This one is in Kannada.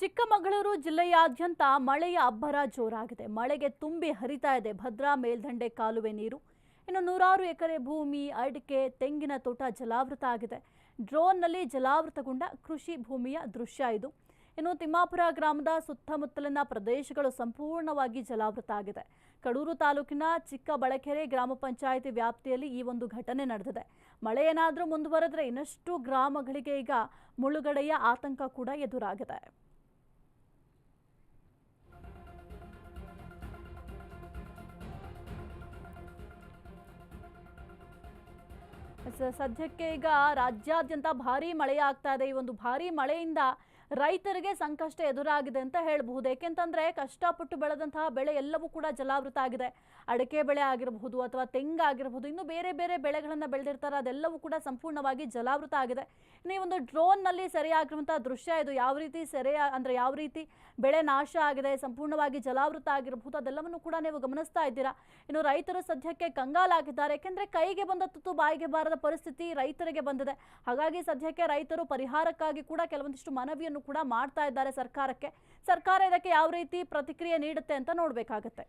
ಚಿಕ್ಕಮಗಳೂರು ಜಿಲ್ಲೆಯಾದ್ಯಂತ ಮಳೆಯ ಅಬ್ಬರ ಜೋರಾಗಿದೆ. ಮಳೆಗೆ ತುಂಬಿ ಹರಿತಾ ಇದೆ. ಭದ್ರಾ, ಮೇಲ್ದಂಡೆ ಕಾಲುವೆ ನೀರು. ಇನ್ನು ನೂರಾರು ಎಕರೆ ಭೂಮಿ, ಅಡಿಕೆ, ತೆಂಗಿನ ತೋಟ ಜಲಾವೃತ ಆಗಿದೆ. ಡ್ರೋನ್ನಲ್ಲಿ ಜಲಾವೃತಗೊಂಡ ಕೃಷಿ ಭೂಮಿಯ ದೃಶ್ಯ ಇದು. ಇನ್ನು ತಿಮ್ಮಾಪುರ ಗ್ರಾಮದ ಸುತ್ತಮುತ್ತಲಿನ ಪ್ರದೇಶಗಳು ಸಂಪೂರ್ಣವಾಗಿ ಜಲಾವೃತ ಆಗಿದೆ. ಕಡೂರು ತಾಲೂಕಿನ ಚಿಕ್ಕಬಳಕೆರೆ ಗ್ರಾಮ ಪಂಚಾಯಿತಿ ವ್ಯಾಪ್ತಿಯಲ್ಲಿ ಈ ಒಂದು ಘಟನೆ ನಡೆದಿದೆ. ಮಳೆ ಏನಾದರೂ ಮುಂದುವರೆದ್ರೆ ಇನ್ನಷ್ಟು ಗ್ರಾಮಗಳಿಗೆ ಈಗ ಮುಳುಗಡೆಯ ಆತಂಕ ಕೂಡ ಎದುರಾಗಿದೆ. ಸದ್ಯಕ್ಕೆ ಈಗ ರಾಜ್ಯಾದ್ಯಂತ ಭಾರಿ ಮಳೆ ಆಗ್ತಾ ಇದೆ. ಈ ಒಂದು ಭಾರಿ ಮಳೆಯಿಂದ ರೈತರಿಗೆ ಸಂಕಷ್ಟ ಎದುರಾಗಿದೆ ಅಂತ ಹೇಳಬಹುದು. ಏಕೆಂತಂದ್ರೆ ಕಷ್ಟಪಟ್ಟು ಬೆಳೆದಂತಹ ಬೆಳೆ ಎಲ್ಲವೂ ಕೂಡ ಜಲಾವೃತ ಆಗಿದೆ. ಅಡಿಕೆ ಬೆಳೆ ಆಗಿರಬಹುದು ಅಥವಾ ತೆಂಗಾಗಿರಬಹುದು ಇನ್ನು ಬೇರೆ ಬೇರೆ ಬೆಳೆಗಳನ್ನು ಬೆಳೆದಿರ್ತಾರೆ, ಅದೆಲ್ಲವೂ ಕೂಡ ಸಂಪೂರ್ಣವಾಗಿ ಜಲಾವೃತ ಆಗಿದೆ. ಇನ್ನು ಈ ಒಂದು ಡ್ರೋನ್ನಲ್ಲಿ ಸೆರೆಯಾಗಿರುವಂತಹ ದೃಶ್ಯ ಇದು ಯಾವ ರೀತಿ ಸೆರೆ, ಅಂದ್ರೆ ಯಾವ ರೀತಿ ಬೆಳೆ ನಾಶ ಆಗಿದೆ, ಸಂಪೂರ್ಣವಾಗಿ ಜಲಾವೃತ ಆಗಿರಬಹುದು, ಅದೆಲ್ಲವನ್ನು ಕೂಡ ನೀವು ಗಮನಿಸ್ತಾ ಇದ್ದೀರಾ? ಇನ್ನು ರೈತರು ಸದ್ಯಕ್ಕೆ ಕಂಗಾಲಾಗಿದ್ದಾರೆ ಏಕೆಂದರೆ ಕೈಗೆ ಬಂದ ತುತ್ತು ಬಾಯಿಗೆ ಬಾರದ ಪರಿಸ್ಥಿತಿ ರೈತರಿಗೆ ಬಂದಿದೆ. ಹಾಗಾಗಿ ಸದ್ಯಕ್ಕೆ ರೈತರು ಪರಿಹಾರಕ್ಕಾಗಿ ಕೂಡ ಕೆಲವೊಂದಿಷ್ಟು ಮನವಿಯನ್ನು ಕೂಡ ಮಾಡ್ತಾ ಇದ್ದಾರೆ ಸರ್ಕಾರಕ್ಕೆ. ಸರ್ಕಾರ ಇದಕ್ಕೆ ಯಾವ ರೀತಿ ಪ್ರತಿಕ್ರಿಯೆ ನೀಡುತ್ತೆ ಅಂತ ನೋಡಬೇಕಾಗತ್ತೆ.